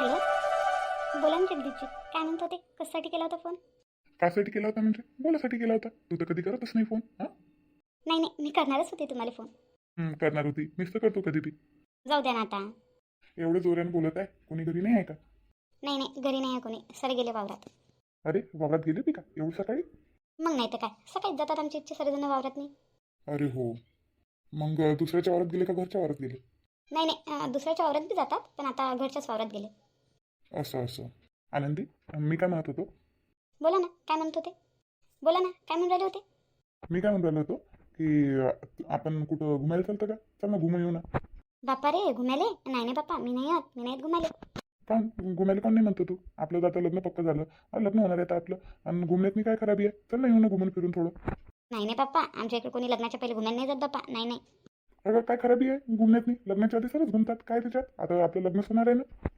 Hello बोला ना जगदीशजी. काय म्हणत होते? कशासाठी केला होता फोन? कासाठी केला होता म्हणजे? बोलासाठी केला होता. तू तर कधी करतच नाही फोन हां? नाही नाही. मी करणारच होते तुम्हाला फोन. करणार होती. मीच तर करतो कधी ती जाऊ द्या ना आता. एवढं जोराने बोलत आहे? कोणी घरी नाही आहे का? नाही नाही. घरी नाही आहे कोणी. सर गेले वावरात. अरे वावरात गेली होती का? एवढं सकाळी? मग नाही तर काय? सकाळीच जातात आमची इच्छा सर्वजण वावरात नाही. अरे हो. मग अं, दुसऱ्याच्या वावरात गेले का घरच्या वावरात गेले? नाही नाही. अं, दुसऱ्याच्या वावरात बी जातात पण आता घरच्याच वावरात गेले. असं असं. आनंदी मी काय म्हणत होतो? बोला ना काय म्हणत होते? बोला ना काय म्हणून राहिले होते? मी काय म्हणून राहिलो होतो? की आपण कुठं घुमायला चालतं का? चल ना घुमून येऊ ना. बाप्पा रे घुमाले नाही नाही बाप्पा मी नाही येत मी नाही घुमाले काऊन घुमायला कोण नाही म्हणतो तू? आपलं आता लग्न पक्क झालं. अरे लग्न होणार आहे आता आपलं. आणि घुमण्यात मी काय खराबी आहे? चल ना येऊ ना घुमून फिरून थोडं. नाही नाही बाप्पा आमच्या इकडे कोणी लग्नाच्या पहिले घुमायला नाही जात बाप्पा. नाही नाही. अगं काय खराबी आहे? घुमण्यात नाही? लग्नाच्या आधी सरच घुमतात. काय त्याच्यात? आता आपलं लग्नच होणार आहे ना?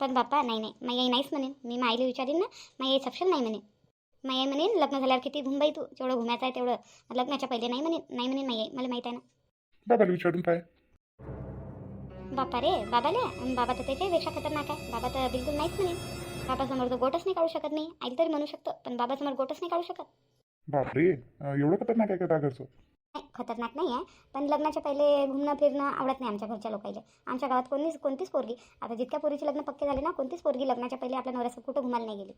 पण बाप्पा नाही नाही. माई आई नाहीच म्हणेन. मी माईला विचारीन ना माई आई सक्षम नाही म्हणेन. माई आई म्हणेन लग्न झाल्यावर किती घुमबाई तू. जेवढं घुमायचं आहे तेवढं. लग्नाच्या पहिले नाही म्हणेन नाही म्हणेन आई. मला माहीत आहे ना. बाबाला विचारून काय बापा रे बाबाले बाबा तर त्याच्यापेक्षा खतरनाक आहे. बाबा तर बिलकुल नाहीच म्हणेन. बाबासमोर तर गोटच नाही काढू शकत मी आईला तरी म्हणू शकतो पण बाबासमोर गोटच नाही काढू शकत. बापरे एवढं खतरनाक आहे का त्या घरचं नाही खतरनाक नाही आहे. पण लग्नाच्या पहिले घुमणं फिरणं आवडत नाही आमच्या घरच्या लोकांना आमच्या गावात कोणीच कोणतीच पोरगी आता जितक्या पोरीचे लग्न पक्के झाले ना कोणतीच पोरगी लग्नाच्या पहिले आपल्या नवऱ्यासोबत कुठं घुमायला नाही गेली.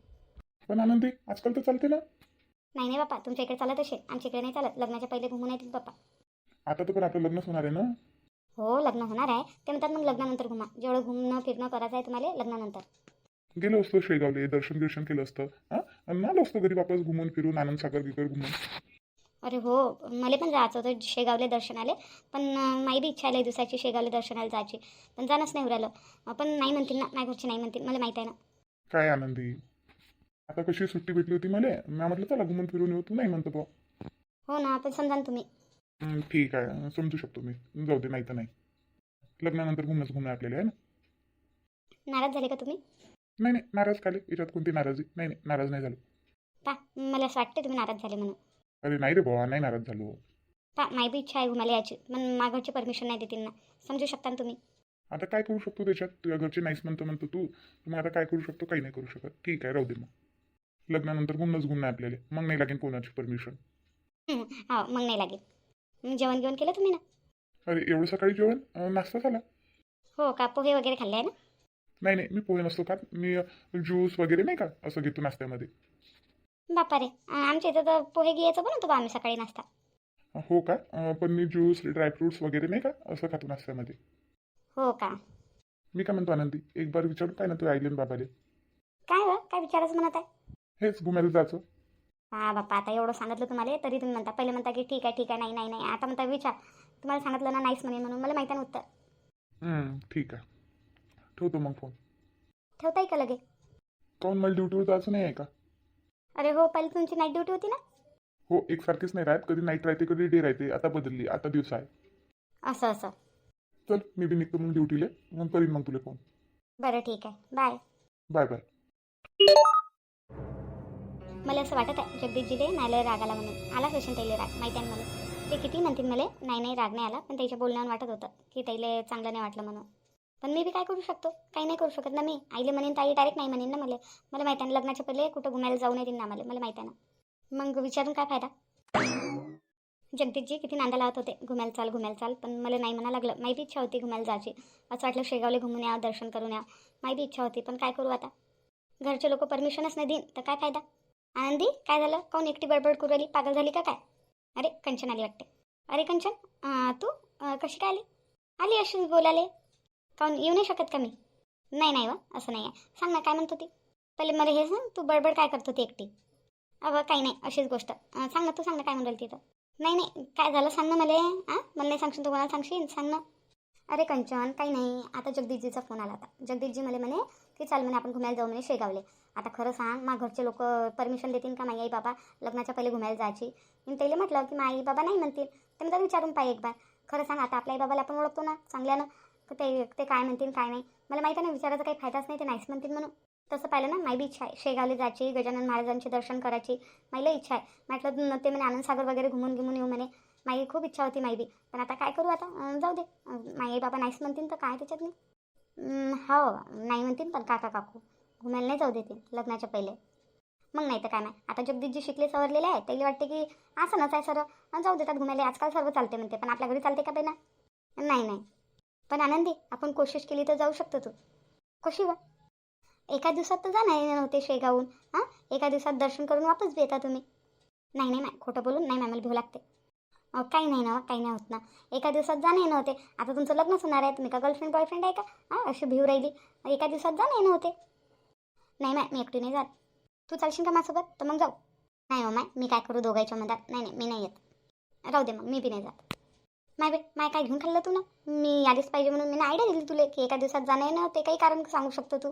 पण आनंदी आजकाल तर चालते ना? नाही नाही बापा तुमच्या इकडे चालत असेल. आमच्या इकडे नाही चालत. लग्नाच्या पहिले घुमून येतील बापा. आता तर पण आपलं लग्नच होणार आहे ना? हो लग्न होणार आहे. ते म्हणतात मग लग्नानंतर घुमा. जेवढं घुमणं फिरणं करायचं आहे तुम्हाला लग्नानंतर. गेलो असतो शेगावले दर्शन बिर्शन केलं असतं. हां? आणि आलो असतो घरी वापस घुमून फिरून आनंद सागर घुमून. अरे हो मला पण जायचं होतं शेगावले दर्शनाले पण माई बी इच्छा आहे लई दिवसाची शेगावले दर्शनाला जायची. पण जाणंच नाही उरालं. पण नाही म्हणतील ना माझ्या घरचे नाही म्हणतील मला माहीत आहे ना. काय आनंदी. आता कशी सुट्टी भेटली होती मला मी म्हटलं चला घुमून फिरून येऊ तू नाही म्हणतो बुवा. हो ना पण समजा ना तुम्ही. हं, ठीक आहे समजू शकतो मी. जाऊ दे नाही तर नाही. लग्नानंतर घुमणंच घुमणं आपल्याला आहे ना. नाराज झाले का तुम्ही? नाही नाही नाराज खाली याच्यात कोणती नाराजी? नाही नाही नाराज नाही झालो. पा मला असं वाटते तुम्ही नाराज झाले म्हणून. अरे नाही रे भावा नाही नाराज झालो. पा माई बी इच्छा आहे घुमायला यायची. पण माझ्या घरची परमिशन नाही देतील ना समजू शकता ना तुम्ही? आता काय करू शकतो त्याच्यात तुझ्या घरचे नाहीच म्हणतो म्हणतो तू. मग आता काय करू शकतो? काही नाही करू शकत. ठीक आहे राहू दे मग. लग्नानंतर घुमणंच घुमणं आहे आपल्याला. मग नाही लागेल कोणाची परमिशन हं, हो मग नाही लागेल. मग जेवण घेऊन केलं तुम्ही ना? अरे एवढं सकाळी जेवण? अं, नाश्ता झाला? हो का पोहे वगैरे खाल्ले आहे ना? नाही नाही मी पोहे नसतो खात. मी ज्यूस वगैरे नाही का असं घेतो नाश्त्यामध्ये. बापा रे आमच्या इथं तर पोहे घ्यायचं बनवतो बा आम्ही सकाळी नाश्ता. हो का? अं, पण मी ज्यूस ड्रायफ्रुट्स वगैरे नाही का? असं खातो नाश्त्यामध्ये. हो का? मी काय म्हणतो आनंदी? एक बार विचारू काय ना तू आईले बाबाले. काय हो काय विचारायचं म्हणत आहे? हेच घुमायला जायचं. हा बाप्पा आता एवढं सांगितलं तुम्हाला तरी तुम्ही म्हणता. पहिले म्हणता की ठीक आहे ठीक आहे नाही नाही नाही. आता म्हणता विचार. तुम्हाला सांगितलं ना नाहीच म्हणे म्हणून. मला माहिती आहे ना उत्तर. हं, ठीक आहे. ठेवतो मग फोन ठेवताय का लगे? काऊन मला ड्युटीवर जायचं नाही आहे का? अरे हो पहिले तुमची नाईट ड्युटी होती ना? हो एकसारखीच नाही राहत. कधी नाईट राहते कधी डे राहते. आता बदलली आता दिवस आहे. असं असं. चल मी बी निघतो मग ड्युटीला मग करीन मग तुला फोन बरं ठीक आहे. बाय बाय बाय मला असं वाटत आहे जगदीशजीले नायला राग आला म्हणून. आलाच असेल त्याला राग माहिती आहे ना मला? ते किती म्हणतील मला? नाही नाही राग नाही आला. पण त्याच्या बोलण्यावर वाटत होतं की त्याला चांगलं नाही वाटलं म्हणून. पण मी बी काय करू शकतो? काही नाही करू शकत ना मी. आईले म्हणेन ताई डायरेक्ट नाही म्हणेन ना मला. मला माहिती आहे ना लग्नाच्या पहिले कुठं घुमायला जाऊ नये ना मला. मला माहिती आहे ना. मग विचारून काय फायदा? जगदीशजी किती नांदा लावत होते. घुमायला चाल घुमायला चाल. पण मला नाही म्हणा लागलं. माहिती इच्छा होती घुमायला जायची. असं वाटलं शेगावले घुमून यावं दर्शन करून या. माहिती इच्छा होती पण काय करू आता? घरचे लोक परमिशनच नाही देईन. तर काय फायदा? आनंदी काय झालं? काहून एकटी बडबड करू आली पागल झाली का काय? अरे कंचन आली वाटते. अरे कंचन तू कशी काय आली? आली अशीच बोलाले काऊन येऊ नाही शकत का मी? नाही नाही वा असं नाही आहे. सांग ना काय म्हणत होती? पहिले मला हे सांग तू बडबड काय करत होती एकटी? अगं काही नाही अशीच गोष्ट. सांग ना तू सांग ना काय म्हणाल तिथं नाही नाही काय झालं सांग ना मला हां मला नाही सांगशील तू कोणाला सांगशील? सांग ना. अरे कंचन काही नाही. आता जगदीशजीचा फोन आला आता जगदीशजी मला म्हणे की चाल म्हणे आपण घुमायला जाऊ म्हणे शेगावले. आता खरं सांग मा घरचे लोक परमिशन देतील का माई आई बाबा लग्नाच्या पहिले घुमायला जायची? मी त्याला म्हटलं की माई बाबा नाही म्हणतील. ते तर विचारून पाहिजे एक बार खरं सांग आता आपल्या आई बाबाला आपण ओळखतो ना चांगल्यानं. तर ते ते काय म्हणतील काय नाही. मला माहिती आहे ना विचारायचा काही फायदाच नाही ते नाहीच म्हणतील म्हणून. तसं पाहिलं ना माई बी इच्छा आहे. शेगावला जायची गजानन महाराजांचे दर्शन करायची. माईला इच्छा आहे. म्हटलं ते म्हणे आनंदसागर वगैरे घुमून घुमून येऊ म्हणे. माई खूप इच्छा होती माई बी. पण आता काय करू आता? जाऊ दे. माई आई बाबा नाहीच म्हणतील तर काय त्याच्यात नाही? हो नाही म्हणतील पण काका काकू. घुमायला नाही जाऊ देतील लग्नाच्या पहिले. मग नाही तर काय नाही. आता जगदीशजी शिकले सवरलेले आहे. त्याला वाटते की असं नच आहे सर जाऊ देतात घुमायला. आजकाल सर्व चालते म्हणते पण आपल्या घरी चालते का बेना नाही नाही. पण आनंदी आपण कोशिश केली तर जाऊ शकतो तू. कशी व एका दिवसात तर जाणार नव्हते शेगावून हां? एका दिवसात दर्शन करून वापस बी येता तुम्ही. नाही नाही नाही खोटं बोलून नाही मॅम मला भिऊ लागते काही नाही ना काही नाही होत ना. एका दिवसात जाणे नव्हते आता तुमचं लग्नच होणार आहे. तुम्ही का गर्लफ्रेंड बॉयफ्रेंड आहे का? हां? अशी भिऊ राहिली. एका दिवसात जाणे नव्हते नाही नाही मी एकटी नाही जात. तू चालशील का माझ्यासोबत? तर मग जाऊ. नाही हो माय मी काय करू दोघांच्या मधात? नाही नाही मी नाही येत. राहू दे मग मी बी नाही जात. माय बे माय काय घेऊन खाल्लं तू ना मी आलीच पाहिजे म्हणून मी आयडिया दिली तुला की एका दिवसात जाणं ना ते काही कारण सांगू शकतो तू.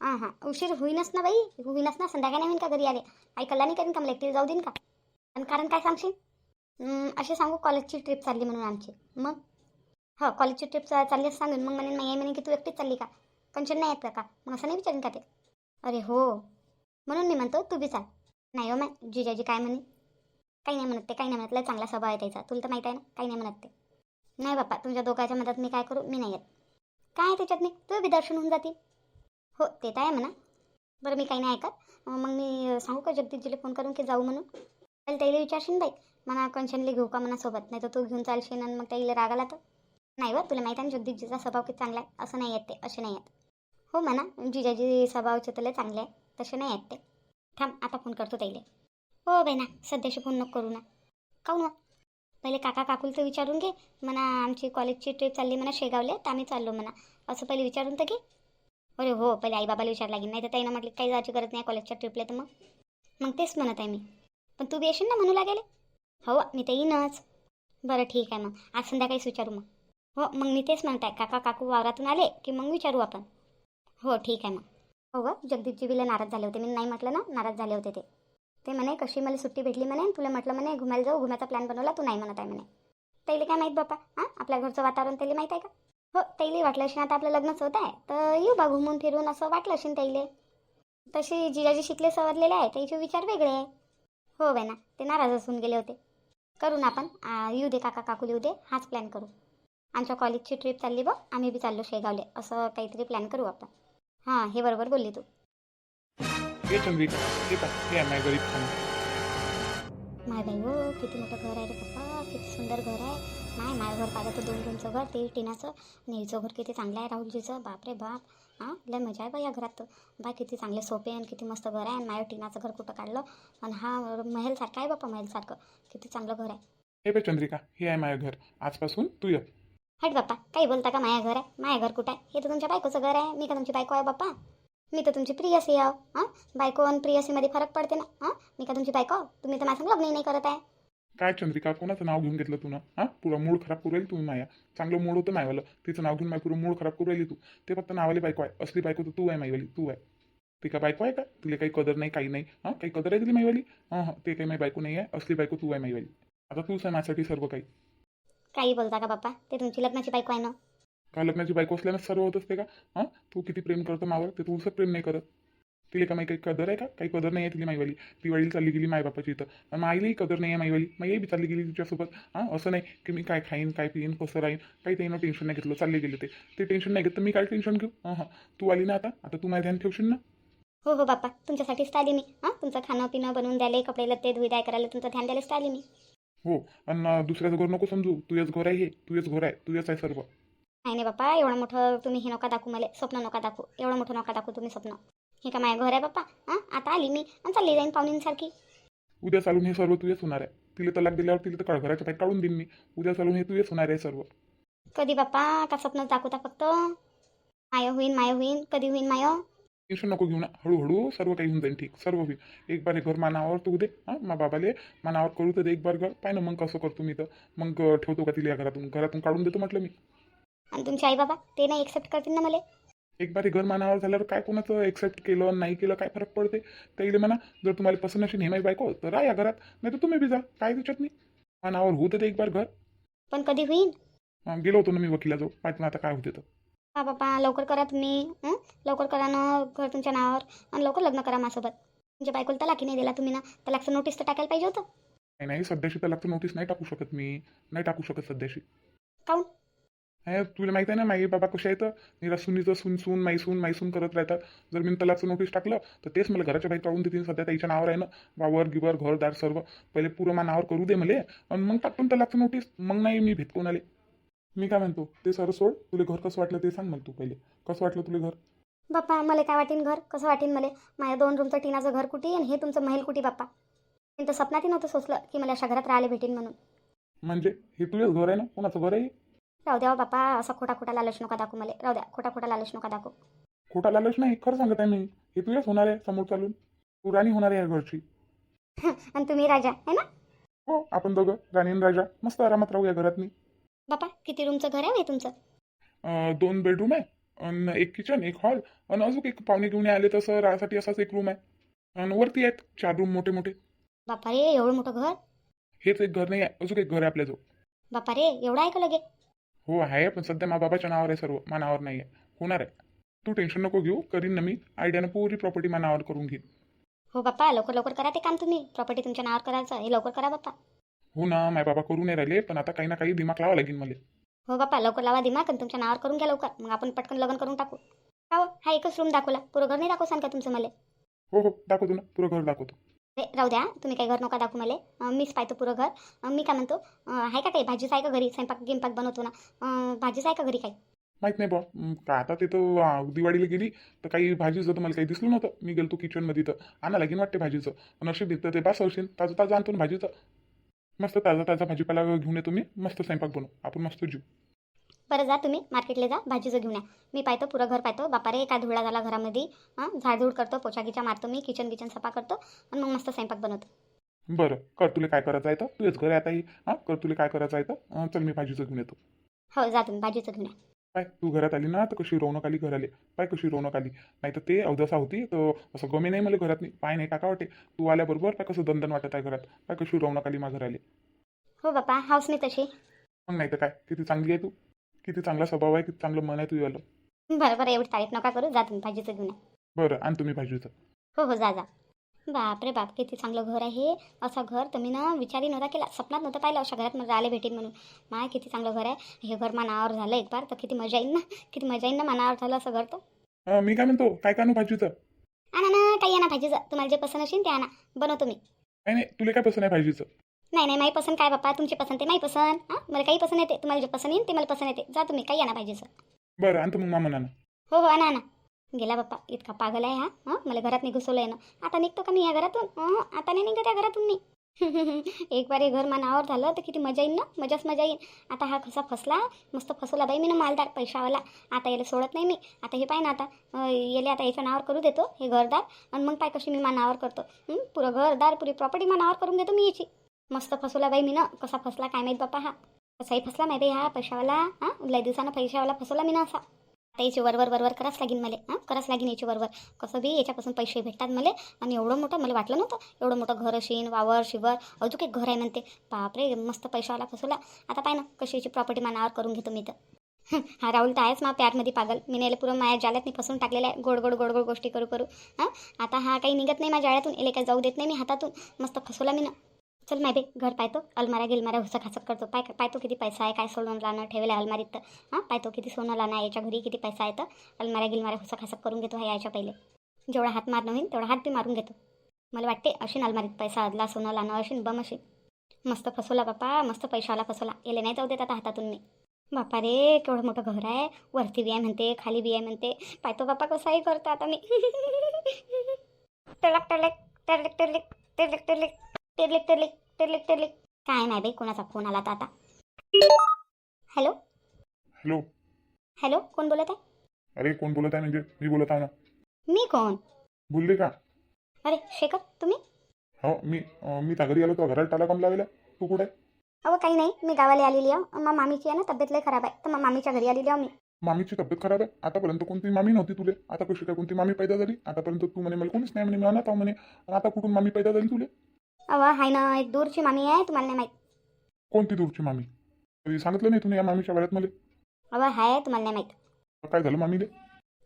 हां हां उशीर होईनच ना बाई होईनच ना संध्याकाळी नाही होईन का घरी आले? ऐकला नाही करीन का मला एकटी जाऊ देईन का? आणि कारण काय सांगशील? असे सांगू कॉलेजची ट्रिप चालली म्हणून आमची. मग? हो कॉलेजची ट्रिप चालली असं सांगून. मग म्हणेन नाही म्हणे की तू एकटीच चालली का? कंचन नाही येत का? मग असं नाही विचारेन का ते? अरे हो. म्हणून मी म्हणतो तू बी चाल. नाही हो मॅ जिजाजी काय म्हणे? काही नाही म्हणत ते काही नाही म्हणत. लय चांगला स्वभाव आहे त्याचा. तुला तर माहीत आहे ना काही नाही म्हणत ते. नाही बाप्पा तुमच्या दोघांच्या मदत मी काय करू? मी नाही येत. काय आहे त्याच्यात नाही तुझं बी दर्शन होऊन जातील. हो ते तर आहे म्हणा. बरं मी काही नाही ऐकत. मग मी सांगू का जगदीशजीला फोन करून की जाऊ म्हणून? पहिले त्याला विचारशील बाई. म्हणा कन्शनली घेऊ का म्हणा सोबत. नाही तर तू घेऊन चालशील आणि मग त्याला राग आला तर. नाही बा तुला माहीत आहे ना जगदीशजीचा स्वभाव किती चांगला आहे? असं नाही येत ते असे नाही येत. हो म्हणा जिजाजी स्वभावचे तुला चांगले आहे. तसे नाही आहेत ते. थांब आता फोन करतो त्याला. हो बाई ना सध्याशी फोन नको करू ना. काहून पहिले काका काकुलचं विचारून घे. म्हणा आमची कॉलेजची ट्रिप चालली म्हणा शेगावले तर आम्ही चाललो म्हणा. असं पहिले विचारून तर घे. अरे हो पहिले आई बाबाला विचार लागेल. नाही तर ताईनं म्हटलं काही जायची गरज नाही कॉलेजच्या ट्रिपला तर मग. मग तेच म्हणत आहे मी. पण तू बी येशील ना म्हणू लागेल? हो मी तर येईनच. बरं ठीक आहे मग. आज संध्याकाळीच विचारू मग. हो मग मी तेच म्हणत आहे. काका काकू वावरातून आले की मग विचारू आपण. हो ठीक आहे मग. हो ग जगदीपजी बिला नाराज झाले होते. मी नाही म्हटलं ना नाराज झाले होते ते. ते म्हणे कशी मला सुट्टी भेटली म्हणे तुला म्हटलं म्हणे घुमायला जाऊ घुमायचा प्लॅन बनवला तू नाही म्हणत आहे म्हणे. तैले काय माहीत बापा हां? आपल्या घरचं वातावरण त्याला माहीत आहे का? हो तैली वाटलं असेल आता आपलं लग्नच होत आहे तर येऊ बा घुमून फिरून असं वाटलं असेल तैले. तशी जिजाजी शिकले सवरलेले आहे त्याचे विचार वेगळे आहे. हो बाई ना ते नाराज असून गेले होते. करू ना आपण येऊ दे काका काकू येऊ दे हाच प्लॅन करू. आमच्या कॉलेजची ट्रिप चालली बघ आम्ही बी चाललो शेगावले असं काहीतरी प्लॅन करू आपण. हां हे बरोबर बोलली तू. ये चंद्रिका ये का हे माझ्या गरीब खाणं माय बाई हो किती मोठं घर आहे रे पप्पा. किती सुंदर घर आहे. माय माय घर पाहिलं तर दोन रूमचं घर ते टिनाचं. नेईचं घर किती चांगलं आहे राहुलजीचं. बापरे बाप. हां लय मजा आहे बाई या घरात. बाय किती चांगले सोपे आणि किती मस्त घर आहे. आणि माझ्या टिनाचं घर कुठं काढलं? आणि हा महलसारखं आहे बाप्पा महलसारखं. किती चांगलं घर आहे. हे बे चंद्रिका हे आहे माझं घर. आजपासून तू ये. हट बाप्पा काही बोलता का? माझ्या घर आहे. माझ्या घर कुठं आहे? हे तर तुमच्या बायकोचं घर आहे. मी का तुमची बायको आहे बाप्पा? मी तर तुमची प्रियसी आहो. हां बायको आणि प्रियसीमध्ये फरक पडते ना? हां मी का तुमची बायको? तुम्ही तर माझं लग्नही नाही करत आहे. काय चंद्रिका कोणाचं नाव घेऊन घेतलं तू ना? हां पुरा मूड खराब करू राहिली तू माया. चांगलं मूड होतं मायवालं. तिचं नाव घेऊन माय पुरं मूड खराब करू राहिली तू. ते फक्त नावाली बायको आहे. असली बायको तर तू आहे माईवाली तू आहे. ती का बायको आहे का? तुला काही कदर नाही काही नाही. हां काही कदर आहे तुला माईवाली हां हां. ते काही माझी बायको नाही आहे. असली बायको तू आहे माईवाली आता तूच आहे माझ्यासाठी सर्व काही. काही बोलता का बाप्पा? ते तुमची लग्नाची बायको आहे ना? का लग्नाची बायको असल्यानं सर्व होत असते का? हां? तू किती प्रेम करतो मावर? ते तू उसं प्रेम नाही करत. तिला का माही काही कदर आहे का? काही कदर नाही आहे तिला माईवाली. ती वाईली चालली गेली मायबापाची इथं. आणि माईलाही कदर नाही आहे माईवाली. माई बी चालली गेली तिच्यासोबत. हां? असं नाही की मी काय खाईन काय पिईन कसं राहीन. काही त्यांना टेन्शन नाही घेतलं. चालले गेले ते. ते टेन्शन नाही घेत. तर मी काय टेन्शन घेऊ? हां हां. तू आली ना आता? आता तू माझ्या ध्यान ठेवशील ना? हो हो बाप्पा. तुमच्यासाठीच आली मी. हां? तुमचं खाणं पिणं बनवून द्यायला कपडे लत्ते धुई द्याय करायला तुमचं ध्यान द्यायलाच आली मी. हो. आणि दुसऱ्याचं घर नको समजू. तुझ्याच घर आहे हे. तुझ्याच घर आहे. तुझ्याच आहे सर्व. नाही नाही बाप्पा एवढं मोठं तुम्ही हे नका दाखवू मला स्वप्न नका दाखवू. एवढं मोठं नका दाखवू तुम्ही स्वप्न. हे का माझ्या घर आहे बाप्पा हां? आता आली मी. आणि चालली जाईन पाहुणींसारखी उद्या चालून हे सर्व तुझेच होणार आहे. तिला तलाक दिल्यावर तिला तर कळघराच्या बाहेर काढून देईन मी. उद्या चालून हे तुझेच होणार आहे सर्व. कधी बाप्पा का स्वप्न दाखवता फक्त. माय होईन माय होईन. कधी होईन माय? टेन्शन नको घेऊ ना. हळूहळू सर्व काही होऊन जाईल ठीक. सर्व होईल. एक बार हे घर मानावर तू दे. हां? मा बाबाले मानावर करू तर दे. एक बार घर. पाय ना मग कसं करतो मी तर. मग ठेवतो का तिला या घरातून? घरातून काढून देतो म्हटलं मी. आणि तुमचे आई बाबा ते नाही एक्सेप्ट करतील ना मला? एक बार घर मानावर झाल्यावर काय कोणाचं एक्सेप्ट केलं नाही केलं काय फरक पडते? त्याला म्हणा जर तुम्हाला पसंत असेल माझी बायको तर राहा या घरात नाही तर तुम्ही बी जा काय त्याच्यात नाही. मानावर दे एक बार घर. पण कधी होईन? अं, गेलो होतो ना मी वकिलाजवळ पाहिजे आता काय होते तर. हा बाप्पा लवकर करा तुम्ही हं? लवकर करा ना घर तुमच्या नावावर आणि लवकर लग्न करा माझ्यासोबत. तुमच्या बायकोला तलाकी नाही दिला तुम्ही ना तलाकचं नोटीस तर टाकायला पाहिजे होतं. नाही नाही सध्याशी तर लागतं नोटीस नाही टाकू शकत मी नाही टाकू शकत सध्याशी. काऊन? हे तुला माहिती आहे ना माई बाबा कशा येतं निरा सुनीचं सून सून माई सून माई सून करत राहतात. जर मी तलाचं नोटीस टाकलं तर तेच मला घराच्या बाहेर काढून देतील. सध्या त्याच्या नावावर आहे ना वावर गिवर घरदार सर्व. पहिले पुरं मा नावावर करू दे मले आणि मग टाकून तलाचं नोटीस मग नाही मी भेटकून आले मी काय म्हणतो ते सर सोड तुला घर कसं वाटलं ते सांग मला तू पहिले. कसं वाटलं तुला घर? बाप्पा मला काय वाटीन घर? कसं वाटीन मला? माझ्या दोन रूमचं टिनाचं घर कुठे आणि हे तुमचं महल कुठे बाप्पा? मी तर सपनातही नव्हतं सोचलं की मला अशा घरात राहिले भेटेन म्हणून. म्हणजे? हे तुझंच घर आहे ना? कोणाचं घर आहे राहू द्या हो बाप्पा असा खोटा खोटा लालच नका दाखवू मला. राहू द्या खोटा खोटा लालच नका दाखवू. खोटा लालच नाही खरं सांगत आहे मी. हे तुझ्याच होणार आहे समोर चालून. तू राणी होणार आहे या घरची. आणि तुम्ही राजा आहे ना? हो आपण दोघं राणी आणि राजा मस्त आरामात राहू या घरात मी. बाप्पा किती रूमचं घर आहे हे तुमचं? अं, दोन बेडरूम आहे आणि एक किचन एक हॉल आणि अजून एक पाहुणे घेऊन आले तसं राहण्यासाठी असाच एक रूम आहे. आणि वरती आहेत चार रूम मोठे मोठे. बाप्पा रे एवढं मोठं घर? हेच एक घर नाही आहे अजून एक घर आहे आपल्याजवळ. बाप्पा रे एवढं आहे का लगे हो आहे पण सध्या मा बाबाच्या नावावर आहे सर्व. मा नावावर नाही आहे होणार आहे. तू टेन्शन नको घेऊ. करीन ना मी. आयडियानं पुरी प्रॉपर्टी मा नावावर करून घेईन. हो बाप्पा. लवकर लवकर करा ते काम तुम्ही. प्रॉपर्टी तुमच्या नावावर करायचं हे लवकर करा बाप्पा. हो ना माय बाबा करू नाही राहिले पण आता काही ना काही दिमाग लावा लागेल मला. हो बाप्पा. लवकर लावा दिमाग आणि तुमच्या नावावर करून घ्या लवकर. मग आपण पटकन लग्न करून टाकू. हो हा. एकच रूम दाखवला. पुरं घर नाही दाखवसान का तुमचं मला? हो हो. दाखवतो ना. पुरं घर दाखवतो. राहू द्या तुम्ही काही घर नका दाखवू मला. मीच पाहतो पुरं घर. मी काय म्हणतो आहे का काही भाजीच आहे का घरी? स्वयंपाक गिंपाक बनवतो ना. भाजीच आहे का घरी काही? माहीत नाही बा का आता तिथं दिवाळीला गेली तर काही भाजीचं तर मला काही दिसलं नव्हतं. मी गेलो किचनमध्ये तर. आणा लागेल वाटते भाजीचं. आणि अशी ते पास असेल ताजं ताजं आणतो ना भाजीचं. मस्त ताजा ताजा भाजीपाला घेऊन येतो मी. मस्त स्वयंपाक बनवू. आपण मस्त जीव बरं जा तुम्ही मार्केटला जा भाजीचं घेऊन या. मी पाहतो पुरं घर पाहतो. बापा रे काय धुळा झाला घरामध्ये. हां झाडझूड करतो पोचागीचा मारतो मी किचन किचन सफा करतो आणि मग मस्त स्वयंपाक बनवतो. बरं कर तुला काय करायचं आहे तर. तुझ्याच घर आहे आता ही हां कर तुला काय करायचं आहे तर. चल मी भाजीचं घेऊन येतो. हो जा तुम्ही भाजीचं घेऊन या. पाय तू घरात आली ना तर कशी रौनक आली घराले. पाय कशी रौनक आली. नाही तर ते अवदसा होती तर असं गमे नाही मला घरात नाही पाय नाही टाका वाटे. तू आल्याबरोबर पाय कसं दंदन वाटत आहे घरात. पाय कशी रौनक आली माझ्या घराले. हो बापा हाऊस मी तशी. मग नाही तर काय? किती चांगली आहे तू. किती चांगला स्वभाव आहे किती चांगलं मन आहे तुझ्याला बरं बरं एवढी तारीफ नका करू. जा तुम्ही भाजीचं घेऊन या. बरं आण तुम्ही भाजीचं. हो हो जा जा. बाप रे बाप किती चांगलं घर आहे असं घर तुम्ही ना विचारही नव्हता केला. स्वप्नात नव्हतं पाहिलं अशा घरात मला राहिले भेटेन म्हणून. माय किती चांगलं घर आहे. हे घर मानावर झालं एक बार तर किती मजा येईल ना. किती मजा येईल ना मानावर झालं असं घर तर. अं, मी काय म्हणतो काय काय आणू भाजीचं? आणा ना काही आणा भाजीचं. तुम्हाला जे पसंत असेल ते आणा. बनवतो मी. नाही नाही तुला काय पसंत आहे भाजीचं? नाही नाही माही पसंत काय बाप्पा तुमची पसंत आहे माही पसंत. हां? मला काही पसंत येते. तुम्हाला जे पसंत येईल ते मला पसंत येते. जा तुम्ही काही आणा भाजीचं बरं आणतो मग मामा नाना. हो हो आणा आणा. गेला बाप्पा. इतका पागल आहे हा हां? मला घरात नाही घुसवलं आहे ना. आता निघतो का मी या घरातून? हं, आता नाही निघत या घरातून मी. एक बार हे घर मनावर झालं तर किती मजा येईल ना? मजाच मजा येईल. आता हा कसा फसला मस्त फसवला बाई मी ना मालदार पैशावाला. आता याला सोडत नाही मी. आता हे पाय ना आता अं, याला आता याच्या नावावर करू देतो हे घरदार. आणि मग पाय कशी मी मानावर करतो. हं, पुरं घरदार पुरी प्रॉपर्टी मानावर करून देतो मी याची. मस्त फसवला बाई मी ना कसा फसला काय माहीत बाप्पा हा. कसाही फसला माहिती बाई हा पैशावाला हां? लय दिवसानं पैशावाला फसवला मी ना असा. आता याची वरवर वरवर करावंच लागेल मला हां? करावंच लागेल याची वरवर. कसं बी याच्यापासून पैसे भेटतात मला आणि एवढं मोठं मला वाटलं नव्हतं. एवढं मोठं घर असेल वावर शिवर अजून एक घर आहे म्हणते. बापरे मस्त पैशावाला फसवला. आता पाय ना कशी याची प्रॉपर्टी मनावर करून घेतो मी तर. हा राहुल तर आहेच मा प्यारमध्ये पागल. मी नेलं पुरं माझ्या जाल्यात मी फसून टाकलेलं आहे. गोड गोड गोड गोड गोष्टी करू करू. हां? आता हा काही निघत नाही माझ्या जाळ्यातून. याला काही जाऊ देत नाही मी हातातून. मस्त फसवला मी ना चल माय बे घर पाहतो. अलमाऱ्या गिलमाऱ्या हुसक हसक करतो. पाय पाहतो किती पैसा आहे काय सोडून लाणं ठेवलं आहे अलमारीत तर. हां पाहतो किती सोनं लाणं आहे याच्या घरी किती पैसा आहे तर. अलमाऱ्या गिलमाऱ्या हुसक हसक करून घेतो हा यायच्या पहिले. जेवढा हात मारणं होईल तेवढा हात बी मारून घेतो. मला वाटते अशीन अलमारीत पैसा आदला सोनं लाणं अशीन बम अशी मस्त फसवला बापा मस्त पैशाला फसवला. येले नाही जाऊ देत आता हातातून मी. बापा रे केवढं मोठं घर आहे. वरती बी आहे म्हणते खाली बी आहे म्हणते. पाहतो बापा कसाही करतो आता मी. टलक टलक टरलिक टरलिक टरलिक टरलिक टिरलिक टिरलिक टिरलिक टिरलिक. काय नाही बाई कोणाचा फोन आला तर आता. हॅलो? हॅलो? हॅलो कोण बोलत आहे? अरे कोण बोलत आहे म्हणजे? मी बोलत आहे ना. मी कोण? बोलले का? अरे शेखर तुम्ही? हो मी अं, मी त्या घरी आलो तो घराला टाला कोण लावला तू कुठे? आहे? अहो काही नाही मी गावाला आलेली आहे. मग मामीची आहे ना तब्येत लय खराब आहे. तर मग मामीच्या घरी आलेली आहे मी. मामीची तब्येत खराब आहे? आतापर्यंत कोणती मामी नव्हती तुले? आता कशी काय कोणती मामी पैदा झाली? आतापर्यंत तू म्हणे मला कोणीच नाही म्हणे मी अनाथ आहो म्हणे. आणि आता कुठून मामी पैदा झाली तुले? अहो हाय ना एक दूरची मामी आहे तुम्हाला नाही माहीत. कोणती दूरची मामी? कधी सांगितलं नाही तुम्ही या मामीच्या वेळात मला? अहो हाय तुम्हाला नाही माहीत. काय झालं मामीले?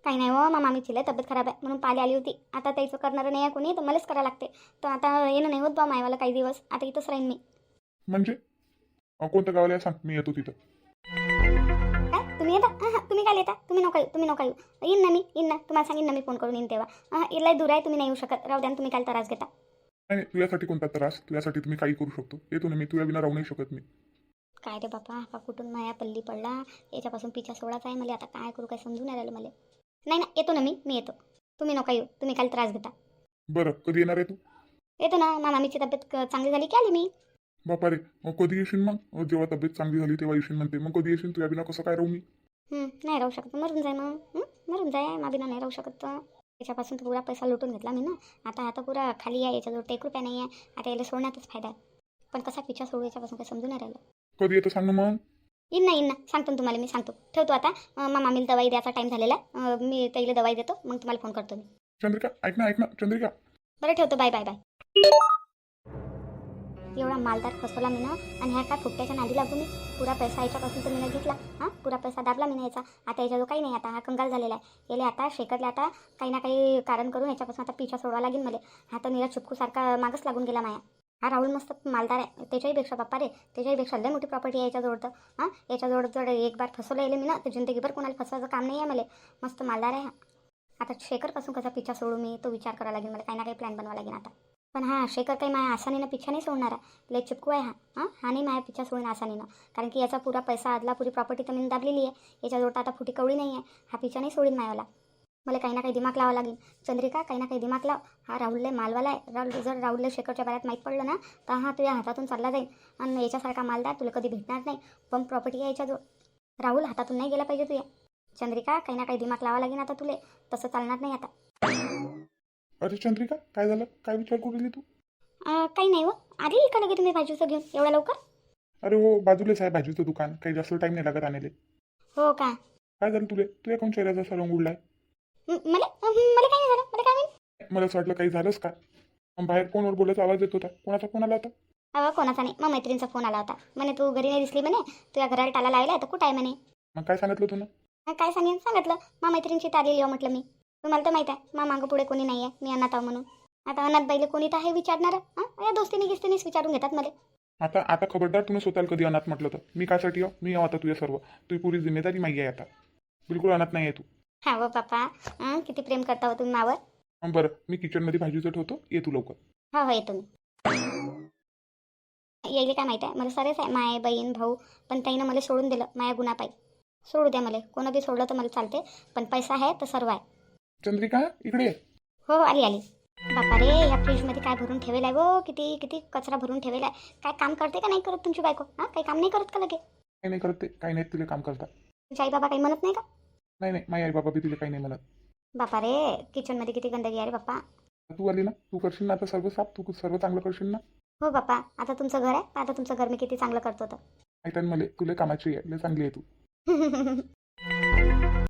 काही नाही हो मग मामीची लय तब्येत खराब आहे म्हणून पाली आली होती. आता त्याचं करणारं नाही आहे कोणी तर मलाच करावं लागते. तर आता येणं नाही होत बा मायवाला काही दिवस आता इथंच राहीन मी. म्हणजे? अं, कोणत्या गावाला आहे? सांग मी येतो तिथं. काय? काय येता? तुम्ही नका येऊ तुम्ही नका येऊ येईन ना मी येईन ना. तुम्हाला सांगेन ना मी फोन करून येईन तेव्हा. हां इला दूर आहे तुम्ही नाही येऊ शकत. राहू द्या ना, तुम्ही काय त्रास घेता. नाही तुझ्यासाठी कोणता त्रास? तुझ्यासाठी तुम्ही काही करू शकतो. येतो ना मी तुझ्या बिना राहू नाही शकत मी. काय रे बापा? हा कुठून माया पल्ली पडला? याच्यापासून पिछा सोडाचा आहे मला. आता काय करू काय समजून नाही राहिलं मला. नाही ना येतो ना मी. मी येतो. तुम्ही नका येऊ. तुम्ही काल त्रास घेता. बरं कधी येणार आहे तू? येतो ना. मा मामीची तब्येत चांगली झाली की आली मी? बापा रे मग कधी येशील मग? जेव्हा तब्येत चांगली झाली तेव्हा येशील म्हणते. मग कधी येशील? तुझ्या बिना कसं काय राहू मी? हं, नाही राहू शकत. मरून जाय मग. हं? मरून जाय. मा बिना नाही राहू शकत तर याच्यापासून तर पुरा पैसा लुटून घेतला मी ना. आता आता पुरा खाली आहे याच्याजवळ एक रुपया नाही आहे. आता याला सोडण्यातच फायदा आहे. पण कसा पिछा सोडू याच्यापासून काही समजून नाही राहिलं. कधी येतो सांग ना मग. येईन ना येईन ना. सांगतो ना तुम्हाला मी सांगतो. ठेवतो आता. अं, मा मामीला दवाई द्यायचा टाईम झालेला आहे. अं, मी त्याला दवाई देतो. मग तुम्हाला फोन करतो मी. चंद्रिका ऐक ना ऐक ना चंद्रिका. बरं ठेवतो. बाय बाय बाय एवढा मालदार फसवला मी ना आणि ह्या काय फुटक्याच्या नादी लागू मी पुरा पैसा याच्यापासून तर मी घेतला हां? पुरा पैसा दाबला मी याचा. आता याच्याजवळ काही नाही आता हा कंगाल झालेला आहे. याला आता शेकटले आता काही ना काही कारण करून याच्यापासून आता पिछा सोडवा लागेल मला. हा तर निरा चुपकूसारखा मागच लागून गेला माया. हा राहुल मस्त मालदार आहे. त्याच्याहीपेक्षा बाप्पा रे त्याच्याहीपेक्षा लय मोठी प्रॉपर्टी आहे याच्याजवळ तर हां? याच्याजवळ जर एक बार फसवलं येईल मी ना तर जिंदगीभर कोणाला फसवायचं काम नाही आहे मला. मस्त मालदार आहे हा. आता शेखरपासून कसा पिछा सोडू मी? तो विचार करावा लागेल मला. काही ना काही प्लॅन बनवा लागेल आता. पण हा शेखर काही माझ्या आसानीनं पिछा नाही सोडणार. आहे लय चिपकू आहे हा. हां हा नाही माझ्या पिछा सोडून आसानीनं. कारण की याचा पुरा पैसा आदला पुरी प्रॉपर्टी तर मी दाबलेली आहे. याच्या जोटा आता फुटी कवडी नाही आहे. हा पिछा नाही सोडीन मायावाला मला काही ना काही दिमाग लावा लागेल. चंद्रिका काही ना काही दिमाग लाव. हा राहुलले मालवाला आहे. राहुल जर राहुलले शेखरच्या बऱ्यात माहीत पडलं ना तर हा तुझ्या हातातून चालला जाईल. आणि याच्यासारखा मालदार तुला कधी भेटणार नाही. पण प्रॉपर्टी आहे याच्याजवळ. राहुल हातातून नाही गेला पाहिजे तुझ्या. चंद्रिका काही ना काही दिमाग लावा लागेल आता तुले. तसं चालणार नाही आता. अरे चंद्रिका काय झालं? काय विचार करू राहिली तू? काही नाही हो. आधी का लगे तुम्ही भाजीचं घेऊन. एवढ्या लवकर? अरे हो बाजूलाच आहे भाजीचं दुकान. काही जास्त टाईम नाही लागत आणले हो का? काय झालं तुले? तुझ्या कोण चेहऱ्याचा असा रंग उडलाय? म- मला अं, मला काही नाही झालं? मला काय माहीत? मला असं वाटलं काही झालंच का? मग बाहेर फोनवर बोलायचा आवाज येत होता? कोणाचा फोन आला होता? अहो कोणाचा नाही. मग मैत्रिणीचा फोन आला होता. म्हणे तू घरी नाही दिसली म्हणे? तुझ्या घराला टाला लावला तर कुठं आहे म्हणे? मग काय सांगितलं तू ना मग काय सांगेन? सांगितलं. मा मैत्रिणीची तारलेली हो म्हटलं मी. तुम्हाला तर माहीत आहे मा मागं पुढे कोणी नाही आहे मी अनाथ आहो म्हणून. आता अनाथ बाईले कोणी तर आहे विचारणार? हां? या दोस्तीने गिस्तीनेच विचारून घेतात मला. आता आता खबरदार तुम्ही स्वतःला कधी अनाथ म्हटलं तर? मी कासाठी आहो? मी आहो आता तुझ्या सर्व. तुझी पुरी जिम्मेदारी माही आहे आता. बिलकुल अनाथ नाही आहे तू. हा हो पप्पा हं, किती प्रेम करता हो तुम्ही मावर बरं. मी किचनमध्ये भाजीचं ठेवतो ये तू लवकर. हो हो येतो मी. यायले काय माहीत आहे? मला सरेच आहे. माय बहीण भाऊ पण ताईनं मला सोडून दिलं. माया गुन्हा सोडू द्या मला. कोणं बी सोडलं तर मला चालते. पण पैसा आहे तर सर्व आहे. चंद्रिका इकडे ये. हो हो आली आली. बापा रे या फ्रीजमध्ये काय भरून ठेवेल आहे वो किती किती कचरा भरून ठेवेल आहे. काय काम करते का नाही करत तुमची बायको? हां काही काम नाही करत का लगे? काही नाही करत ते. काही नाही तुला काम करता तुमचे आई बाबा काही म्हणत नाही का? नाही नाही माझी आई बाबा बी तुला काही नाही म्हणत. बापा रे किचनमध्ये किती गंदगी आहे रे बाप्पा. तू आली ना? तू करशील ना आता सर्व साफ? तू सर्व चांगलं करशील ना? हो बाप्पा. आता तुमचं घर आहे. आता तुमचं घर मी किती चांगलं करतो तर. माहिती आहे ना मला तुला कामाची आहे. लय चांगली आहे तू.